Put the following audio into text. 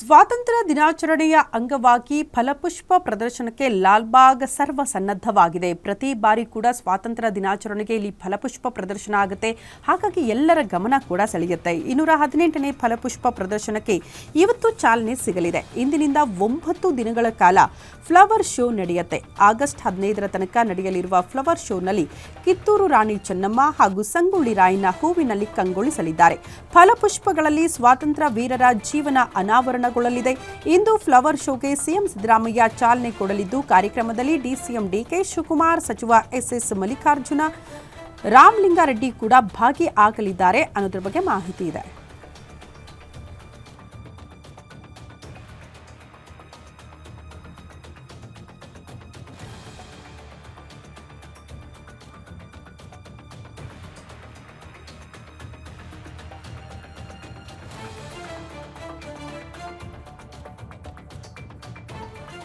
ಸ್ವಾತಂತ್ರ್ಯ ದಿನಾಚರಣೆಯ ಅಂಗವಾಗಿ ಫಲಪುಷ್ಪ ಪ್ರದರ್ಶನಕ್ಕೆ ಲಾಲ್ಬಾಗ್ ಸರ್ವ ಸನ್ನದ್ಧವಾಗಿದೆ ಪ್ರತಿ ಬಾರಿ ಕೂಡ ಸ್ವಾತಂತ್ರ್ಯ ದಿನಾಚರಣೆಗೆ ಇಲ್ಲಿ ಫಲಪುಷ್ಪ ಪ್ರದರ್ಶನ ಆಗುತ್ತೆ. ಹಾಗಾಗಿ ಎಲ್ಲರ ಗಮನ ಕೂಡ ಸೆಳೆಯುತ್ತೆ. ಇನ್ನೂರ ಹದಿನೆಂಟನೇ ಫಲಪುಷ್ಪ ಪ್ರದರ್ಶನಕ್ಕೆ ಇವತ್ತು ಚಾಲನೆ ಸಿಗಲಿದೆ. ಇಂದಿನಿಂದ ಒಂಬತ್ತು ದಿನಗಳ ಕಾಲ ಫ್ಲವರ್ ಶೋ ನಡೆಯುತ್ತೆ. ಆಗಸ್ಟ್ ಹದಿನೈದರ ತನಕ ನಡೆಯಲಿರುವ ಫ್ಲವರ್ ಶೋನಲ್ಲಿ ಕಿತ್ತೂರು ರಾಣಿ ಚೆನ್ನಮ್ಮ ಹಾಗೂ ಸಂಗೊಳ್ಳಿ ರಾಯನ ಹೂವಿನಲ್ಲಿ ಕಂಗೊಳಿಸಲಿದ್ದಾರೆ. ಫಲಪುಷ್ಪಗಳಲ್ಲಿ ಸ್ವಾತಂತ್ರ್ಯ ವೀರರ ಜೀವನ ಅನಾವರಣಗೊಳ್ಳಲಿದೆ ಇಂದು ಫ್ಲವರ್ ಶೋಗೆ ಸಿಎಂ ಸಿದ್ದರಾಮಯ್ಯ ಚಾಲನೆ ಕೊಡಲಿದ್ದು, ಕಾರ್ಯಕ್ರಮದಲ್ಲಿ ಡಿಸಿಎಂ ಡಿಕೆ ಶಿವಕುಮಾರ್, ಸಚಿವ ಎಸ್ಎಸ್ ಮಲ್ಲಿಕಾರ್ಜುನ, ರಾಮಲಿಂಗಾರೆಡ್ಡಿ ಕೂಡ ಭಾಗಿಯಾಗಲಿದ್ದಾರೆ ಅನ್ನೋದ್ರ ಬಗ್ಗೆ ಮಾಹಿತಿ ಇದೆ.